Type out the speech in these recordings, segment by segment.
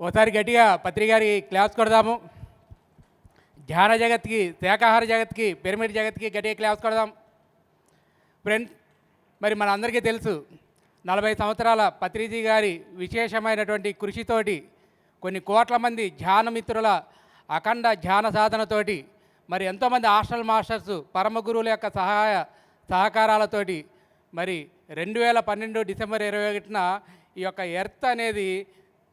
ఓసారి గట్టిగా పత్రికారి క్లాస్ కొడదాము. ధ్యాన జగత్కి శాకాహార జగత్కి పిరమిడ్ జగత్కి గట్టిగా క్లాస్ కొడదాం. ఫ్రెండ్ మరి మన అందరికీ తెలుసు నలభై సంవత్సరాల పత్రిజీ గారి విశేషమైనటువంటి కృషితోటి కొన్ని కోట్ల మంది ధ్యానమిత్రుల అఖండ ధ్యాన సాధనతోటి మరి ఎంతోమంది హాస్టల్ మాస్టర్స్ పరమ గురువుల యొక్క సహాయ సహకారాలతోటి మరి రెండు వేల పన్నెండు డిసెంబర్ ఇరవై ఒకటిన ఈ యొక్క ఎర్త్ అనేది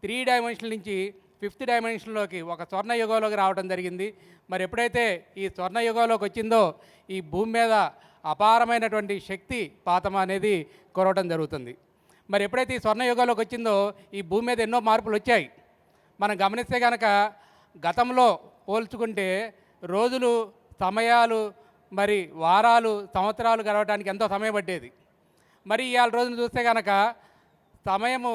త్రీ డైమెన్షన్ నుంచి ఫిఫ్త్ డైమెన్షన్లోకి ఒక స్వర్ణ యుగంలోకి రావడం జరిగింది. మరి ఎప్పుడైతే ఈ స్వర్ణ యుగంలోకి వచ్చిందో ఈ భూమి మీద అపారమైనటువంటి శక్తి పాతం అనేది కొరవడం జరుగుతుంది. మరి ఎప్పుడైతే ఈ స్వర్ణ యుగంలోకి వచ్చిందో ఈ భూమి మీద ఎన్నో మార్పులు వచ్చాయి. మనం గమనిస్తే కనుక గతంలో పోల్చుకుంటే రోజులు సమయాలు మరి వారాలు సంవత్సరాలు గడవడానికి ఎంతో సమయం పట్టేది. మరి ఇవాళ రోజును చూస్తే కనుక సమయము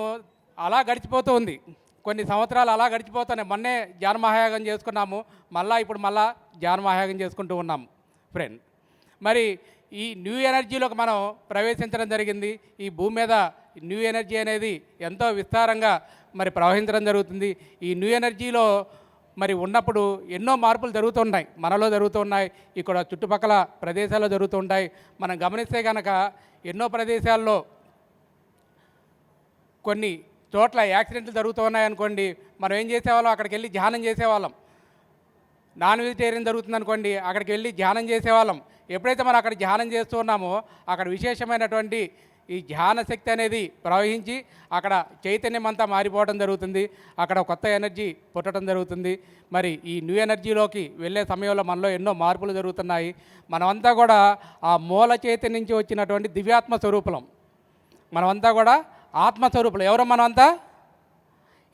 అలా గడిచిపోతూ ఉంది. కొన్ని సంవత్సరాలు అలా గడిచిపోతున్నాయి. మొన్నే జ్ఞానమహాయాగం చేసుకున్నాము. మళ్ళా ఇప్పుడు మళ్ళా జ్ఞానమహాయాగం చేసుకుంటూ ఉన్నాము ఫ్రెండ్. మరి ఈ న్యూ ఎనర్జీలోకి మనం ప్రవేశించడం జరిగింది. ఈ భూమి మీద న్యూ ఎనర్జీ అనేది ఎంతో విస్తారంగా మరి ప్రవహించడం జరుగుతుంది. ఈ న్యూ ఎనర్జీలో మరి ఉన్నప్పుడు ఎన్నో మార్పులు జరుగుతున్నాయి. మనలో జరుగుతున్నాయి. ఇక్కడ చుట్టుపక్కల ప్రదేశాల్లో జరుగుతుంటాయి. మనం గమనిస్తే కనుక ఎన్నో ప్రదేశాల్లో కొన్ని చోట్ల యాక్సిడెంట్లు జరుగుతూ ఉన్నాయనుకోండి మనం ఏం చేసేవాళ్ళం? అక్కడికి వెళ్ళి ధ్యానం చేసేవాళ్ళం. నాన్ వెజిటేరియన్ జరుగుతుంది అనుకోండి అక్కడికి వెళ్ళి ధ్యానం చేసేవాళ్ళం. ఎప్పుడైతే మనం అక్కడ ధ్యానం చేస్తూ ఉన్నామో అక్కడ విశేషమైనటువంటి ఈ ధ్యాన శక్తి అనేది ప్రవహించి అక్కడ చైతన్యం అంతా మారిపోవడం జరుగుతుంది. అక్కడ కొత్త ఎనర్జీ పుట్టడం జరుగుతుంది. మరి ఈ న్యూ ఎనర్జీలోకి వెళ్ళే సమయంలో మనలో ఎన్నో మార్పులు జరుగుతున్నాయి. మనమంతా కూడా ఆ మూల చైతన్యం నుంచి వచ్చినటువంటి దివ్యాత్మ స్వరూపులం. మనమంతా కూడా ఆత్మస్వరూపులు. ఎవరు మనమంతా?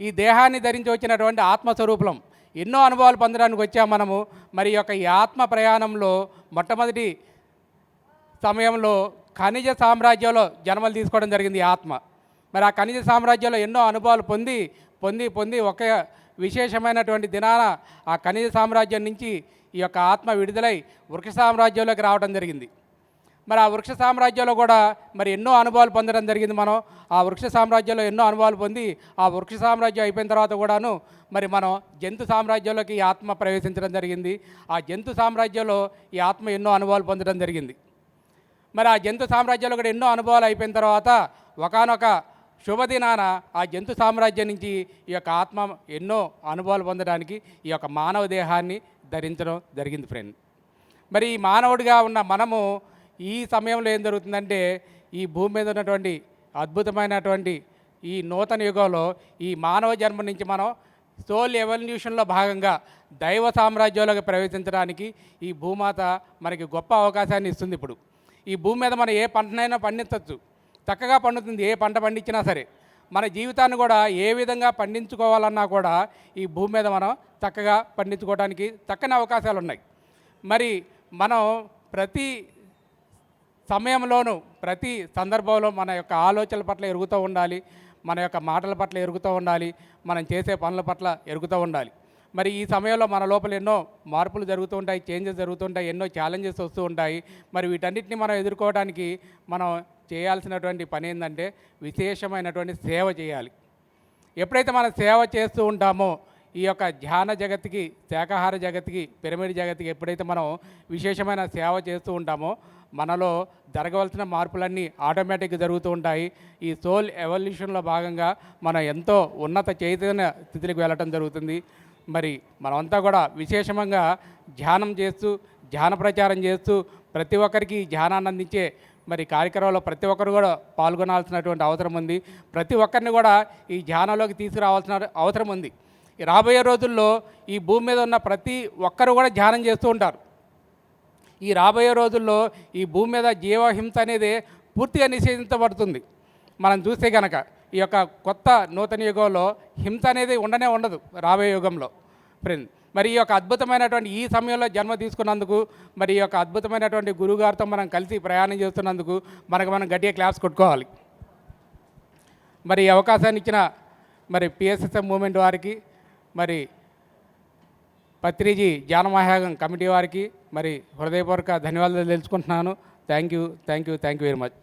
ఈ దేహాన్ని ధరించి వచ్చినటువంటి ఆత్మస్వరూపులం. ఎన్నో అనుభవాలు పొందడానికి వచ్చాం మనము. మరి యొక్క ఈ ఆత్మ ప్రయాణంలో మొట్టమొదటి సమయంలో ఖనిజ సామ్రాజ్యంలో జన్మలు తీసుకోవడం జరిగింది ఈ ఆత్మ. మరి ఆ ఖనిజ సామ్రాజ్యంలో ఎన్నో అనుభవాలు పొంది పొంది పొంది ఒక విశేషమైనటువంటి దినాన ఆ ఖనిజ సామ్రాజ్యం నుంచి ఈ యొక్క ఆత్మ విడుదలై వృక్ష సామ్రాజ్యంలోకి రావడం జరిగింది. మరి ఆ వృక్ష సామ్రాజ్యంలో కూడా మరి ఎన్నో అనుభవాలు పొందడం జరిగింది మనం. ఆ వృక్ష సామ్రాజ్యంలో ఎన్నో అనుభవాలు పొంది ఆ వృక్ష సామ్రాజ్యం అయిపోయిన తర్వాత కూడాను మరి మనం జంతు సామ్రాజ్యంలోకి ఈ ఆత్మ ప్రవేశించడం జరిగింది. ఆ జంతు సామ్రాజ్యంలో ఈ ఆత్మ ఎన్నో అనుభవాలు పొందడం జరిగింది. మరి ఆ జంతు సామ్రాజ్యంలో కూడా ఎన్నో అనుభవాలు అయిపోయిన తర్వాత ఒకానొక శుభదినాన ఆ జంతు సామ్రాజ్యం నుంచి ఈ యొక్క ఆత్మ ఎన్నో అనుభవాలు పొందడానికి ఈ యొక్క మానవ దేహాన్ని ధరించడం జరిగింది ఫ్రెండ్ మరి ఈ మానవుడిగా ఉన్న మనము ఈ సమయంలో ఏం జరుగుతుందంటే ఈ భూమి మీద ఉన్నటువంటి అద్భుతమైనటువంటి ఈ నూతన యుగంలో ఈ మానవ జన్మ నుంచి మనం సోల్ ఎవల్యూషన్లో భాగంగా దైవ సామ్రాజ్యంలోకి ప్రవేశించడానికి ఈ భూమాత మనకి గొప్ప అవకాశాన్ని ఇస్తుంది ఇప్పుడు. ఈ భూమి మీద మనం ఏ పంటనైనా పండించవచ్చు. చక్కగా పండుతుంది ఏ పంట పండించినా సరే. మన జీవితాన్ని కూడా ఏ విధంగా పండించుకోవాలన్నా కూడా ఈ భూమి మీద మనం చక్కగా పండించుకోవడానికి చక్కని అవకాశాలు ఉన్నాయి మరి మనం ప్రతి సమయంలోనూ ప్రతి సందర్భంలో మన యొక్క ఆలోచనల పట్ల ఎరుగుతూ ఉండాలి మన యొక్క మాటల పట్ల ఎరుగుతూ ఉండాలి మనం చేసే పనుల పట్ల ఎరుగుతూ ఉండాలి. మరి ఈ సమయంలో మన లోపల ఎన్నో మార్పులు జరుగుతూ ఉంటాయి చేంజెస్ జరుగుతుంటాయి ఎన్నో ఛాలెంజెస్ వస్తూ ఉంటాయి. మరి వీటన్నిటిని మనం ఎదుర్కోవడానికి మనం చేయాల్సినటువంటి పని ఏంటంటే విశేషమైనటువంటి సేవ చేయాలి. ఎప్పుడైతే మనం సేవ చేస్తూ ఉంటామో ఈ యొక్క ధ్యాన జగత్కి శాకాహార జగత్కి పిరమిడ్ జగత్కి ఎప్పుడైతే మనం విశేషమైన సేవ చేస్తూ ఉంటామో మనలో జరగవలసిన మార్పులన్నీ ఆటోమేటిక్గా జరుగుతూ ఉంటాయి. ఈ సోల్ ఎవల్యూషన్లో భాగంగా మనం ఎంతో ఉన్నత చైతన్య స్థితికి వెళ్ళటం జరుగుతుంది. మరి మనమంతా కూడా విశేషంగా ధ్యానం చేస్తూ ధ్యాన ప్రచారం చేస్తూ ప్రతి ఒక్కరికి ధ్యానాన్ని అందించే మరి కార్యక్రమంలో ప్రతి ఒక్కరు కూడా పాల్గొనాల్సినటువంటి అవసరం ఉంది. ప్రతి ఒక్కరిని కూడా ఈ ధ్యానంలోకి తీసుకురావాల్సిన అవసరం ఉంది. రాబోయే రోజుల్లో ఈ భూమి మీద ఉన్న ప్రతి ఒక్కరు కూడా ధ్యానం చేస్తూ ఉంటారు. ఈ రాబోయే రోజుల్లో ఈ భూమి మీద జీవహింస అనేది పూర్తిగా నిషేధించబడుతుంది. మనం చూస్తే కనుక ఈ యొక్క కొత్త నూతన యుగంలో హింస అనేది ఉండనే ఉండదు రాబోయే యుగంలో. ఫ్రెండ్ మరి ఈ యొక్క అద్భుతమైనటువంటి ఈ సమయంలో జన్మ తీసుకున్నందుకు మరి ఈ యొక్క అద్భుతమైనటువంటి గురుగారితో మనం కలిసి ప్రయాణం చేస్తున్నందుకు మనకు మనం గట్టిగా క్లాప్స్ కొట్టుకోవాలి. మరి ఈ అవకాశాన్ని ఇచ్చిన మరి పిఎస్ఎస్ఎం మూమెంట్ వారికి మరి పత్రిజీ జానమహాగం కమిటీ వారికి మరి హృదయపూర్వక ధన్యవాదాలు తెలుసుకుంటున్నాను. Thank you thank you thank you very much